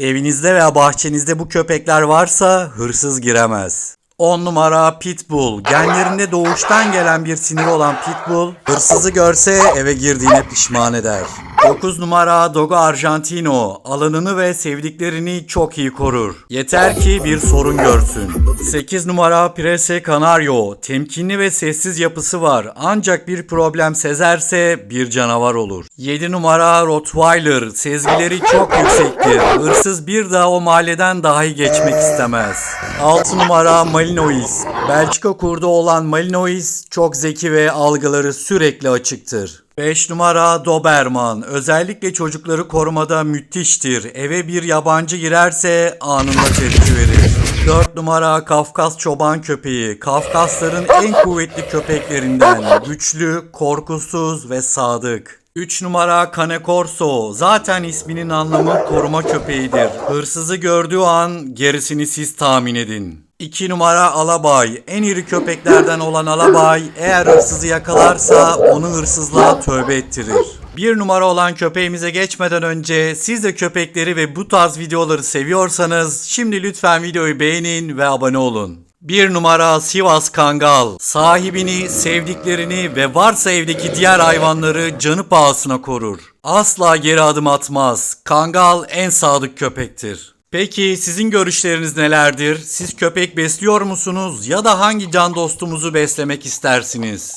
Evinizde veya bahçenizde bu köpekler varsa hırsız giremez. 10 numara Pitbull. Genlerinde doğuştan gelen bir sinir olan Pitbull, hırsızı görse eve girdiğine pişman eder. 9 numara Dogo Argentino. Alanını ve sevdiklerini çok iyi korur. Yeter ki bir sorun görsün. 8 numara Prese Canario. Temkinli ve sessiz yapısı var. Ancak bir problem sezerse bir canavar olur. 7 numara Rottweiler. Sezgileri çok yüksektir. Hırsız bir daha o mahalleden dahi geçmek istemez. 6 numara Malinois. Belçika kurdu olan Malinois çok zeki ve algıları sürekli açıktır. 5 numara Doberman. Özellikle çocukları korumada müthiştir. Eve bir yabancı girerse anında tepki verir. 4 numara Kafkas çoban köpeği. Kafkasların en kuvvetli köpeklerinden. Güçlü, korkusuz ve sadık. 3 numara Cane Corso. Zaten isminin anlamı koruma köpeğidir. Hırsızı gördüğü an gerisini siz tahmin edin. 2 numara Alabay. En iri köpeklerden olan Alabay eğer hırsızı yakalarsa onu hırsızlığa tövbe ettirir. Bir numara olan köpeğimize geçmeden önce siz de köpekleri ve bu tarz videoları seviyorsanız şimdi lütfen videoyu beğenin ve abone olun. Bir numara Sivas Kangal. Sahibini, sevdiklerini ve varsa evdeki diğer hayvanları canı pahasına korur. Asla geri adım atmaz. Kangal en sadık köpektir. Peki sizin görüşleriniz nelerdir? Siz köpek besliyor musunuz ya da hangi can dostumuzu beslemek istersiniz?